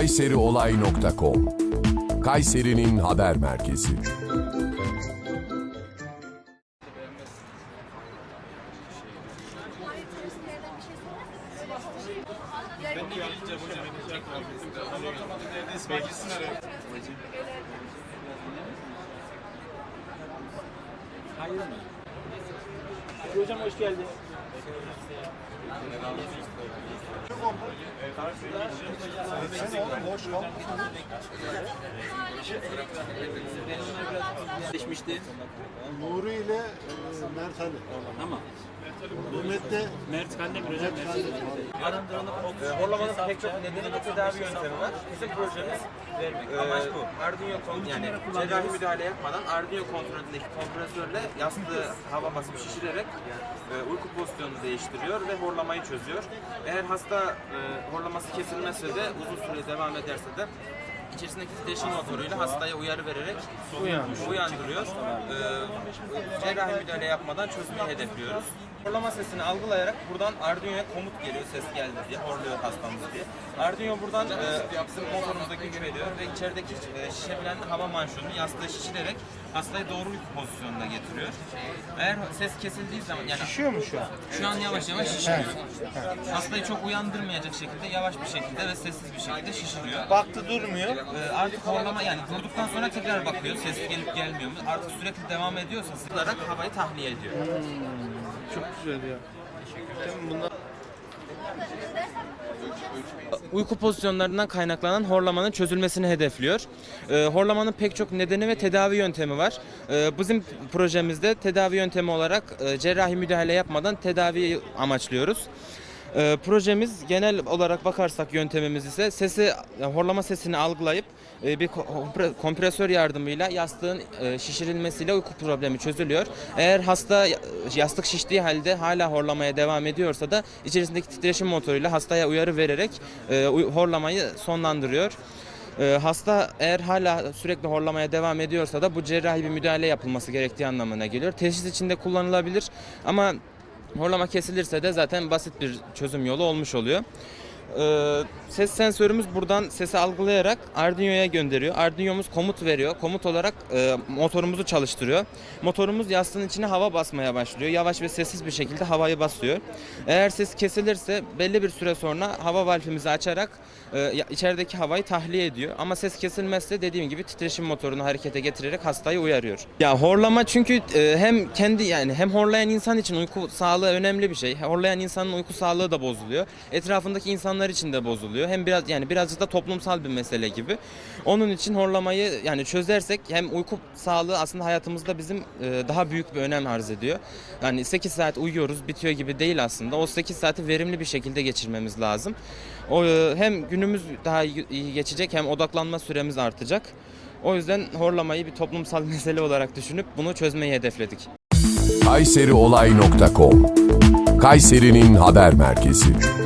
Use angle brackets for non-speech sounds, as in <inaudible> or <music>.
kayseriolay.com Kayseri'nin haber merkezi. Hocam hoş geldin. Geçmişti. Nuri ile e, Mert Ali. Ama Mehmet de Mert Kandemir hocam. Arındırılıp horlamanın pek çok nedeni ve tedavi yöntemi var. Bizim projemiz amaç bu. Arduino kon- yani cerrahi müdahale yapmadan Arduino kontrolündeki kompresörle yastığı hava basıp şişirerek e, uyku pozisyonunu değiştiriyor ve horlamayı çözüyor. Eğer hasta e, horlaması kesilmezse de uzun süre devam ederse de içerisindeki titreşim motoruyla hastaya uyarı vererek uyandırıyor. Ee, cerrahi müdahale yapmadan çözmeyi hedefliyoruz. Horlama sesini algılayarak buradan Arduino'ya komut geliyor ses geldi diye, horluyor hastamız diye. Arduino buradan e, bizim motorumuza güç veriyor ve içerideki e, şişebilen hava manşonunu yastığı şişirerek hastayı doğru uyku pozisyonuna getiriyor. Eğer ses kesildiği zaman yani şişiyor mu şu an? şu an yavaş yavaş şişiriyor. Hastayı çok uyandırmayacak şekilde yavaş bir şekilde ve sessiz bir şekilde şişiriyor. Baktı durmuyor. Ee, artık horlama yani durduktan sonra tekrar bakıyor ses gelip gelmiyor mu? Artık sürekli devam ediyorsa sıkarak havayı tahliye ediyor. Çok güzel ya. Uyku pozisyonlarından kaynaklanan horlamanın çözülmesini hedefliyor. Ee, horlamanın pek çok nedeni ve tedavi yöntemi var. Ee, bizim projemizde tedavi yöntemi olarak e, cerrahi müdahale yapmadan tedaviyi amaçlıyoruz. Ee, projemiz genel olarak bakarsak yöntemimiz ise sesi horlama sesini algılayıp e, bir ko- kompre- kompresör yardımıyla yastığın e, şişirilmesiyle uyku problemi çözülüyor. Eğer hasta e, yastık şiştiği halde hala horlamaya devam ediyorsa da içerisindeki titreşim motoruyla hastaya uyarı vererek e, horlamayı sonlandırıyor. E, hasta eğer hala sürekli horlamaya devam ediyorsa da bu cerrahi bir müdahale yapılması gerektiği anlamına geliyor. Teşhis içinde kullanılabilir ama horlama kesilirse de zaten basit bir çözüm yolu olmuş oluyor. Ee, ses sensörümüz buradan sesi algılayarak Arduino'ya gönderiyor. Arduino'muz komut veriyor. Komut olarak e, motorumuzu çalıştırıyor. Motorumuz yastığın içine hava basmaya başlıyor. Yavaş ve sessiz bir şekilde havayı basıyor. Eğer ses kesilirse belli bir süre sonra hava valfimizi açarak e, içerideki havayı tahliye ediyor. Ama ses kesilmezse dediğim gibi titreşim motorunu harekete getirerek hastayı uyarıyor. Ya horlama çünkü e, hem kendi yani hem horlayan insan için uyku sağlığı önemli bir şey. Horlayan insanın uyku sağlığı da bozuluyor. Etrafındaki insanlar için de bozuluyor. Hem biraz yani birazcık da toplumsal bir mesele gibi. Onun için horlamayı yani çözersek hem uyku sağlığı aslında hayatımızda bizim e, daha büyük bir önem arz ediyor. Yani 8 saat uyuyoruz bitiyor gibi değil aslında. O 8 saati verimli bir şekilde geçirmemiz lazım. O e, hem günümüz daha iyi geçecek hem odaklanma süremiz artacak. O yüzden horlamayı bir toplumsal <laughs> mesele olarak düşünüp bunu çözmeyi hedefledik. kayseriolay.com Kayseri'nin haber merkezi.